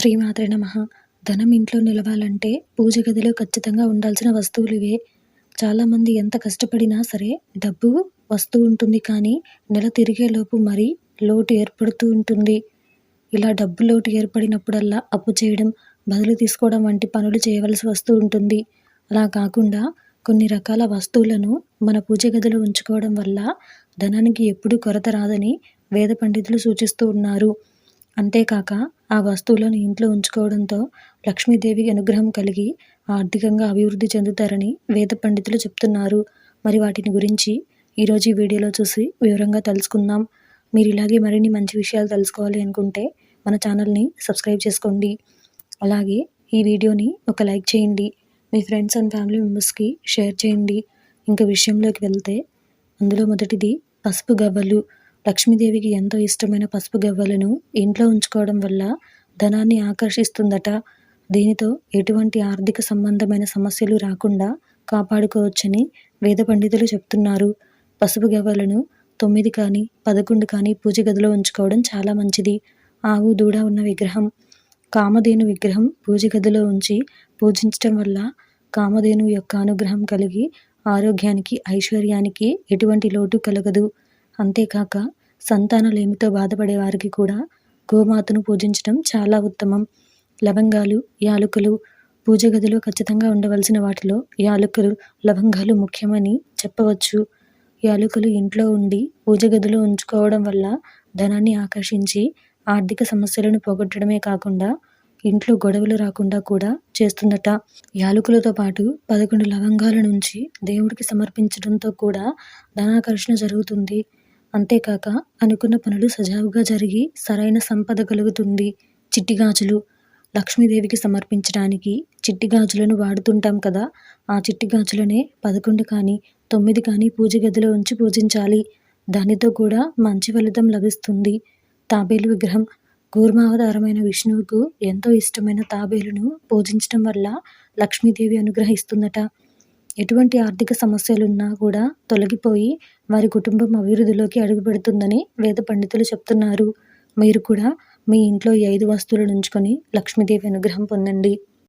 శ్రీమాతృ నమ. ధనం ఇంట్లో నిలవాలంటే పూజ గదిలో ఖచ్చితంగా ఉండాల్సిన వస్తువులు ఇవే. చాలామంది ఎంత కష్టపడినా సరే డబ్బు వస్తూ ఉంటుంది కానీ నెల తిరిగేలోపు మరి లోటు ఏర్పడుతూ ఉంటుంది. ఇలా డబ్బు లోటు ఏర్పడినప్పుడల్లా అప్పు చేయడం బదులు తీసుకోవడం వంటి పనులు చేయవలసి వస్తూ ఉంటుంది. అలా కాకుండా కొన్ని రకాల వస్తువులను మన పూజ గదిలో ఉంచుకోవడం వల్ల ధనానికి ఎప్పుడూ కొరత రాదని వేద పండితులు సూచిస్తూ ఉన్నారు. అంతేకాక ఆ వస్తువులను ఇంట్లో ఉంచుకోవడంతో లక్ష్మీదేవి అనుగ్రహం కలిగి ఆర్థికంగా అభివృద్ధి చెందుతారని వేద పండితులు చెప్తున్నారు. మరి వాటిని గురించి ఈరోజు ఈ వీడియోలో చూసి వివరంగా తెలుసుకుందాం. మీరు ఇలాగే మరిన్ని మంచి విషయాలు తెలుసుకోవాలి అనుకుంటే మన ఛానల్ని సబ్స్క్రైబ్ చేసుకోండి. అలాగే ఈ వీడియోని ఒక లైక్ చేయండి. మీ ఫ్రెండ్స్ అండ్ ఫ్యామిలీ మెంబర్స్కి షేర్ చేయండి. ఇంకా విషయంలోకి వెళ్తే అందులో మొదటిది పసుపు గవ్వలు. లక్ష్మీదేవికి ఎంతో ఇష్టమైన పసుపు గవ్వలను ఇంట్లో ఉంచుకోవడం వల్ల ధనాన్ని ఆకర్షిస్తుందట. దీనితో ఎటువంటి ఆర్థిక సంబంధమైన సమస్యలు రాకుండా కాపాడుకోవచ్చని వేద పండితులు చెప్తున్నారు. పసుపు గవ్వలను తొమ్మిది కానీ పదకొండు కానీ పూజ గదిలో ఉంచుకోవడం చాలా మంచిది. ఆవు దూడ ఉన్న విగ్రహం. కామధేను విగ్రహం పూజ గదిలో ఉంచి పూజించటం వల్ల కామధేను యొక్క అనుగ్రహం కలిగి ఆరోగ్యానికి ఐశ్వర్యానికి ఎటువంటి లోటు కలగదు. అంతేకాక సంతానలేమితో బాధపడే వారికి కూడా గోమాతను పూజించడం చాలా ఉత్తమం. లవంగాలు యాలకులు పూజ గదిలో ఖచ్చితంగా ఉండవలసిన వాటిలో యాలకులు లవంగాలు ముఖ్యమని చెప్పవచ్చు. యాలకులు ఇంట్లో ఉండి పూజ గదిలో ఉంచుకోవడం వల్ల ధనాన్ని ఆకర్షించి ఆర్థిక సమస్యలను పోగొట్టడమే కాకుండా ఇంట్లో గొడవలు రాకుండా కూడా చేస్తుందట. యాలకులతో పాటు పదకొండు లవంగాల నుంచి దేవుడికి సమర్పించడంతో కూడా ధనాకర్షణ జరుగుతుంది. అంతేకాక అనుకున్న పనులు సజావుగా జరిగి సరైన సంపద కలుగుతుంది. చిట్టిగాజులు లక్ష్మీదేవికి సమర్పించడానికి చిట్టి గాజులను వాడుతుంటాం కదా. ఆ చిట్టి గాజులనే పదకొండు కానీ తొమ్మిది కానీ పూజ గదిలో ఉంచి పూజించాలి. దానితో కూడా మంచి ఫలితం లభిస్తుంది. తాబేలు విగ్రహం. కూర్మావతారమైన విష్ణువుకు ఎంతో ఇష్టమైన తాబేలును పూజించడం వల్ల లక్ష్మీదేవి అనుగ్రహిస్తుందట. ఎటువంటి ఆర్థిక సమస్యలున్నా కూడా తొలగిపోయి వారి కుటుంబం అభివృద్ధిలోకి అడుగుపెడుతుందని వేద పండితులు చెప్తున్నారు. మీరు కూడా మీ ఇంట్లో ఈ ఐదు వస్తువులను ఉంచుకొని లక్ష్మీదేవి అనుగ్రహం పొందండి.